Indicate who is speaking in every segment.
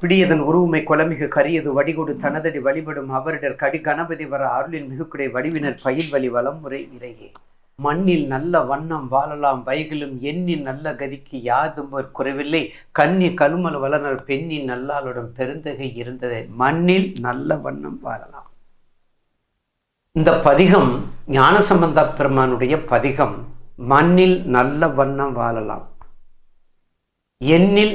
Speaker 1: பிடியதன் உருவுமை கொலமிகு கரியது வடிகொடு தனதடி வழிபடும் அவரிடர் கடி கணபதி வர அருளின் மிகுக்குடை வடிவினர் பயில் வழி வலமுறை இறையே. மண்ணில் நல்ல வண்ணம் வாழலாம் வைகளும் எண்ணின் நல்ல கதிக்கு யாதும் ஒரு குறைவில்லை. கண்ணி கருமல் வளனர் பெண்ணின் நல்லாளுடன் பெருந்தகை இருந்ததை. மண்ணில் நல்ல வண்ணம் வாழலாம். இந்த பதிகம் ஞானசம்பந்த பெருமானுடைய பதிகம் மண்ணில் நல்ல வண்ணம் வாழலாம். எண்ணில்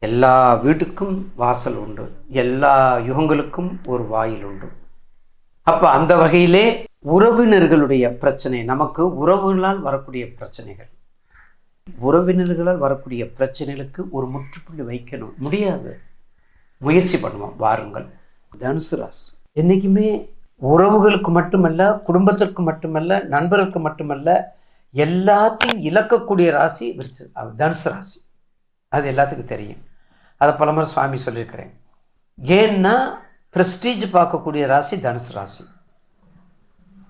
Speaker 1: எல்லா வீட்டுக்கும் வாசல் உண்டு. எல்லா யுகங்களுக்கும் ஒரு வாயில் உண்டு. அப்போ அந்த வகையிலே உறவினர்களுடைய பிரச்சனை நமக்கு உறவுகளால் வரக்கூடிய பிரச்சனைகள். உறவினர்களால் வரக்கூடிய பிரச்சனைகளுக்கு ஒரு முற்றுப்புள்ளி வைக்கணும். முடியாது. முயற்சி பண்ணுவோம். வாருங்கள். தனுசு ராசி என்றைக்குமே உறவுகளுக்கு மட்டுமல்ல குடும்பத்திற்கு மட்டுமல்ல நண்பர்களுக்கு மட்டுமல்ல எல்லாத்தையும் இழக்கக்கூடிய ராசி தனுசு ராசி. அது எல்லாத்துக்கும் தெரியும். அதை பலமுறை சுவாமி சொல்லியிருக்கிறேன் ஏன்னா ப்ரெஸ்டீஜ் பார்க்கக்கூடிய ராசி தனுசு ராசி.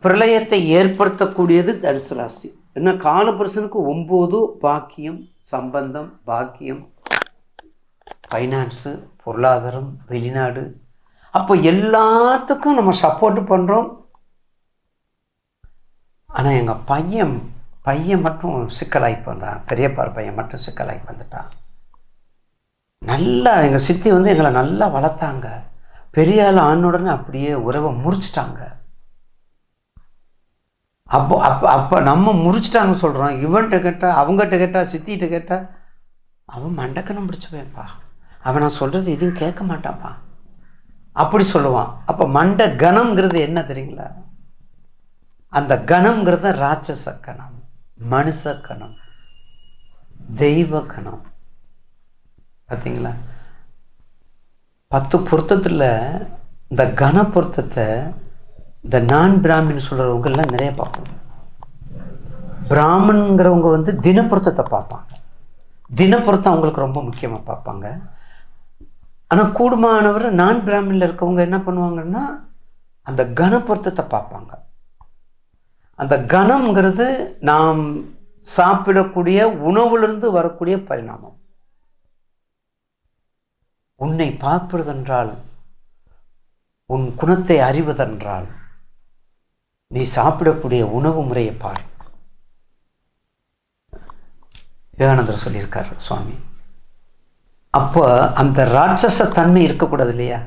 Speaker 1: பிரளயத்தை ஏற்படுத்தக்கூடியது தனுசு ராசி. என்ன காலபுருஷனுக்கு ஒம்பது பாக்கியம் சம்பந்தம் பாக்கியம் ஃபைனான்ஸு பொருளாதாரம் வெளிநாடு. அப்போ எல்லாத்துக்கும் நம்ம சப்போர்ட் பண்ணுறோம் ஆனால் எங்கள் பையன் பையன் மட்டும் சிக்கலாகி வந்தான் பெரியப்பார் பையன் மட்டும் சிக்கலாகி வந்துட்டான். நல்லா எங்கள் சித்தி வந்து எங்களை நல்லா வளர்த்தாங்க. பெரிய ஆள் ஆணுடனே அப்படியே உறவை முறிச்சிட்டாங்க. அப்போ அப்போ அப்போ நம்ம முறிச்சிட்டாங்கன்னு சொல்கிறோம் இவன்கிட்ட கேட்டால் அவங்ககிட்ட கேட்டால் சித்திகிட்ட கேட்டால் அவன் மண்டக்கணம் பிடிச்சவேன்ப்பா. அவன் நான் சொல்கிறது எதுவும் கேட்க மாட்டான்ப்பா. அப்படி சொல்லுவான். அப்போ மண்ட கணம்ங்கிறது என்ன தெரியுங்களா? அந்த கணம்ங்கிறது ராட்சச கணம் மனுஷ கணம் தெய்வ கணம். பார்த்தீங்களா பத்து பொருத்தத்தில் இந்த கன பொருத்தத்தை இந்த நான் பிராமின் சொல்கிறவங்கெல்லாம் நிறைய பார்ப்போம் பிராமணுங்கிறவங்க வந்து தின பொருத்தத்தை பார்ப்பாங்க. தினப்பொருத்தம் அவங்களுக்கு ரொம்ப முக்கியமாக பார்ப்பாங்க. ஆனால் கூடுமானவர் நான் பிராமினில் இருக்கவங்க என்ன பண்ணுவாங்கன்னா அந்த கனப்பொருத்தத்தை பார்ப்பாங்க. அந்த கணம்ங்கிறது நாம் சாப்பிடக்கூடிய உணவுலேருந்து வரக்கூடிய பரிணாமம். உன்னை பார்ப்பதென்றால் உன் குணத்தை அறிவதென்றால் நீ சாப்பிடக்கூடிய உணவு முறையை பார். விவேகானந்தர் சொல்லியிருக்கார் சுவாமி. அப்போ அந்த ராட்சச தன்மை இருக்கக்கூடாது இல்லையா?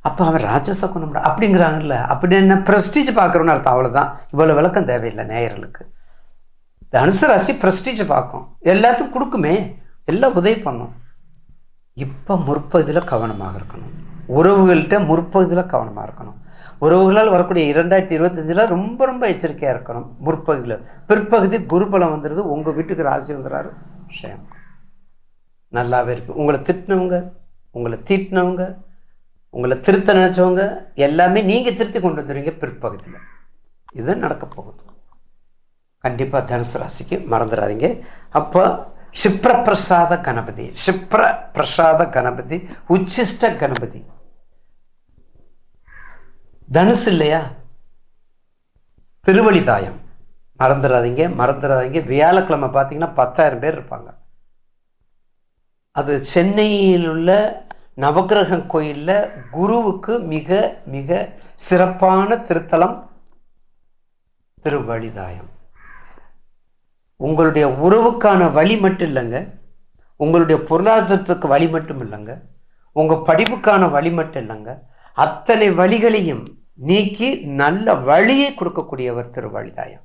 Speaker 1: அப்போ அவன் ராட்சச குணம் அப்படிங்கிறாங்கல்ல அப்படி என்ன ப்ரெஸ்டீஜ் பார்க்குறோன்னு அர்த்தம் அவ்வளோதான் இவ்வளோ விளக்கம் தேவையில்லை நேயர்களுக்கு. தனுசு ராசி ப்ரெஸ்டீஜ் பார்க்கும். எல்லாத்துக்கும் கொடுக்குமே. எல்லாம் உதவி பண்ணும். இப்போ முற்பகுதியில் கவனமாக இருக்கணும். உறவுகள்கிட்ட முற்பகுதியில் கவனமாக இருக்கணும். உறவுகளால் வரக்கூடிய இரண்டாயிரத்தி இருபத்தஞ்சில் ரொம்ப ரொம்ப எச்சரிக்கையாக இருக்கணும் முற்பகுதியில். பிற்பகுதி குருபலம் வந்துடுது உங்கள் வீட்டுக்கு ராசி வந்துடுறாரு விஷயம் நல்லாவே இருக்கு. உங்களை திட்டினவங்க உங்களை தீட்டினவங்க உங்களை திருத்த நினச்சவங்க எல்லாமே நீங்கள் திருத்தி கொண்டு வந்துடுவீங்க பிற்பகுதியில். இது நடக்க போகுது. கண்டிப்பாக தனுசு ராசிக்கு மறந்துடாதீங்க. அப்போ சிப்ர பிரசாத கணபதி சிப்ர பிரசாத கணபதி உச்சிஷ்ட கணபதி தனுசு இல்லையா? திருவழிதாயம் மறந்துடாதீங்க மறந்துடாதீங்க. வியாழக்கிழமை பார்த்தீங்கன்னா பத்தாயிரம் பேர் இருப்பாங்க. அது சென்னையில் உள்ள நவக்கிரக கோயிலில் குருவுக்கு மிக மிக சிறப்பான திருத்தலம் திருவழிதாயம் உங்களுடைய உறவுக்கான வழி மட்டும் இல்லைங்க. உங்களுடைய பொருளாதாரத்துக்கு வழி மட்டும் இல்லைங்க. உங்கள் படிப்புக்கான வழி மட்டும் இல்லைங்க. அத்தனை வழிகளையும் நீக்கி நல்ல வழியை கொடுக்கக்கூடியவர் திருவழிதாயம்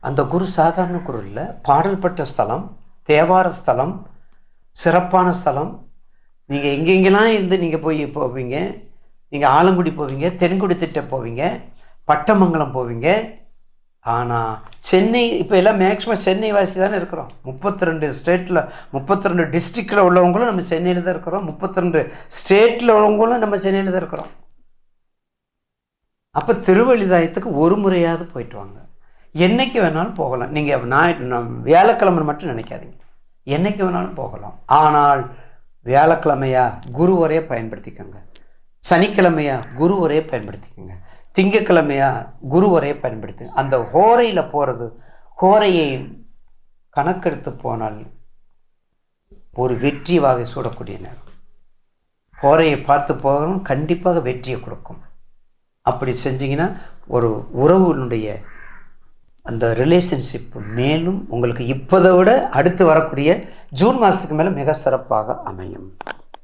Speaker 1: அந்த குரு சாதாரண குரு இல்லை. பாடல் ஸ்தலம் தேவார ஸ்தலம் சிறப்பான ஸ்தலம். நீங்கள் எங்கெங்கெல்லாம் இருந்து நீங்கள் போய் போவீங்க? நீங்கள் ஆலங்குடி போவீங்க தென்குடி திட்ட போவீங்க பட்டமங்கலம் போவீங்க ஆனால் சென்னை இப்போ எல்லாம் மேக்ஸிமம் சென்னை வாசி தானே இருக்கிறோம். முப்பத்தி ரெண்டு ஸ்டேட்டில் முப்பத்தி ரெண்டு டிஸ்ட்ரிக்டில் உள்ளவங்களும் நம்ம சென்னையில் தான் இருக்கிறோம். முப்பத்தி ரெண்டு ஸ்டேட்டில் உள்ளவங்களும் நம்ம சென்னையில் தான் இருக்கிறோம். அப்போ திருவள்ளிதாயத்துக்கு ஒரு முறையாவது போயிட்டு வாங்க. என்னைக்கு வேணாலும் போகலாம். நீங்கள் நான் நான் வியாழக்கிழமை மட்டும் நினைக்காதீங்க. என்றைக்கு வேணாலும் போகலாம். ஆனால் வியாழக்கிழமையா குரு வரைய பயன்படுத்திக்கோங்க. சனிக்கிழமையா குரு வரைய பயன்படுத்திக்கோங்க. திங்கக்கிழமையாக குருவரையை பயன்படுத்து. அந்த ஹோரையில் போகிறது ஹோரையை கணக்கெடுத்து போனால் ஒரு வெற்றி வாகை சூடக்கூடிய நேரம். ஹோரையை பார்த்து போகணும் கண்டிப்பாக வெற்றியை கொடுக்கும். அப்படி செஞ்சீங்கன்னா ஒரு உறவுனுடைய அந்த ரிலேஷன்ஷிப் மேலும் உங்களுக்கு இப்போதை விட அடுத்து வரக்கூடிய ஜூன் மாதத்துக்கு மேலே மிக சிறப்பாக அமையும்.